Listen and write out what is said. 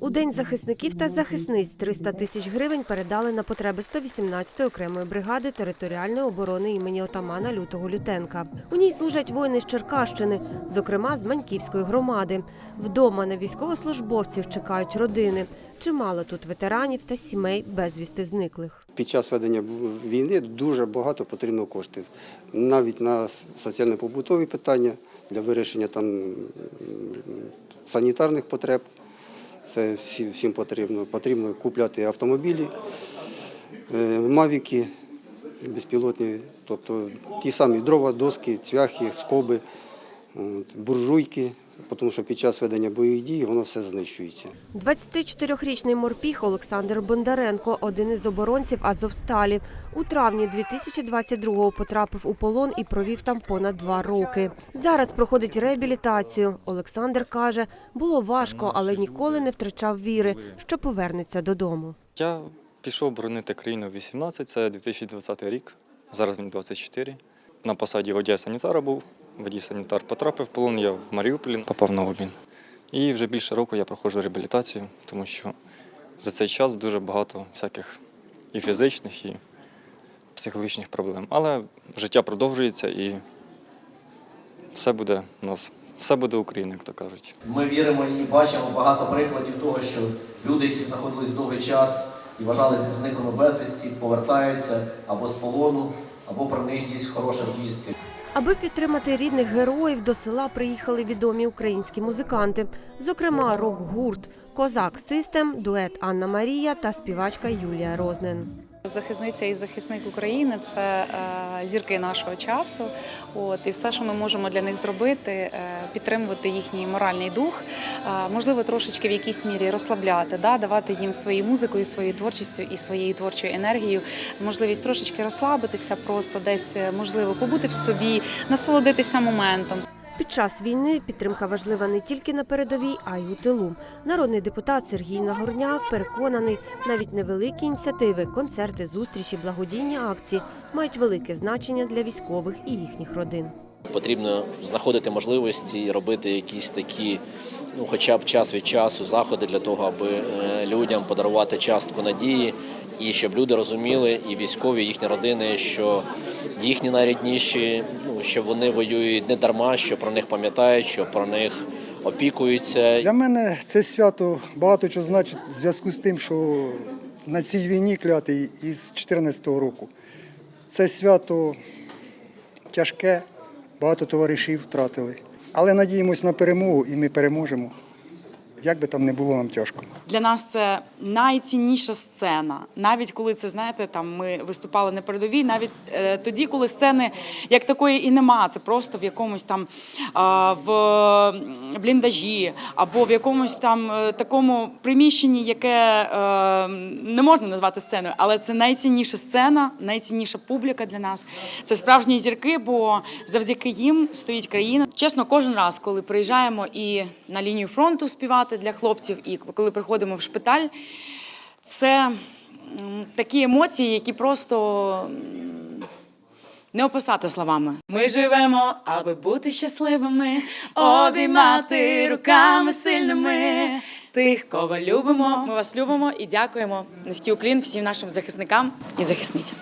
У день захисників та захисниць 300 тисяч гривень передали на потреби 118-ї окремої бригади територіальної оборони імені отамана Лютого Лютенка. У ній служать воїни з Черкащини, зокрема з Маньківської громади. Вдома на військовослужбовців чекають родини. Чимало тут ветеранів та сімей безвісти зниклих. Під час ведення війни дуже багато потрібно коштів. Навіть на соціально-побутові питання для вирішення там санітарних потреб. Це всі- всім потрібно. Потрібно купляти автомобілі, е, мавіки безпілотні, тобто ті самі дрова, доски, цвяхи, скоби, буржуйки, тому що під час ведення бойових дій воно все знищується. 24-річний морпіг Олександр Бондаренко, один із оборонців Азовсталі. У травні 2022-го потрапив у полон і провів там понад два роки. Зараз проходить реабілітацію. Олександр каже, було важко, але ніколи не втрачав віри, що повернеться додому. Я пішов боронити країну в 18, це 2020 рік. Зараз мені 24. На посаді водія санітара був. Водій санітар потрапив в полон, я в Маріуполі попав на обмін. І вже більше року я проходжу реабілітацію, тому що за цей час дуже багато всяких і фізичних, і психологічних проблем. Але життя продовжується і все буде у нас, все буде Україна, як то кажуть. Ми віримо і бачимо багато прикладів того, що люди, які знаходились довгий час і вважалися зниклими безвісті, повертаються або з полону, або про них є хороша звістка. Аби підтримати рідних героїв, до села приїхали відомі українські музиканти, зокрема рок-гурт Козак Систем, дует Анна Марія та співачка Юлія Рознен. Захисниця і захисник України це е, зірки нашого часу. От і все, що ми можемо для них зробити, е, підтримувати їхній моральний дух, е, можливо, трошечки в якійсь мірі розслабляти, да, давати їм своєю музикою, своєю творчістю і своєю творчою енергією, можливість трошечки розслабитися, просто десь можливо побути в собі, насолодитися моментом. Під час війни підтримка важлива не тільки на передовій, а й у тилу. Народний депутат Сергій Нагорняк переконаний, навіть невеликі ініціативи, концерти, зустрічі, благодійні акції мають велике значення для військових і їхніх родин. Потрібно знаходити можливості і робити якісь такі, ну хоча б час від часу, заходи для того, аби е, людям подарувати частку надії, і щоб люди розуміли, і військові, і їхні родини, що їхні найрідніші, ну що вони воюють не дарма, що про них пам'ятають, що про них опікуються. Для мене це свято багато чого значить в зв'язку з тим, що на цій війні клятий із 2014 року. Це свято тяжке, багато товаришів втратили. Але надіємось на перемогу і ми переможемо. Як би там не було нам тяжко. Для нас це найцінніша сцена. Навіть коли це знаєте, там ми виступали на передовій, навіть е, тоді, коли сцени як такої і нема, це просто в якомусь там а, в бліндажі або в якомусь там е, такому приміщенні, яке е, не можна назвати сценою, але це найцінніша сцена, найцінніша публіка для нас. Це справжні зірки, бо завдяки їм стоїть країна. Чесно, кожен раз, коли приїжджаємо і на лінію фронту співати для хлопців, і коли приходимо в шпиталь, це такі емоції, які просто не описати словами. Ми живемо, аби бути щасливими, обіймати руками сильними. Тих, кого любимо, ми вас любимо і дякуємо. Низький уклін всім нашим захисникам і захисницям.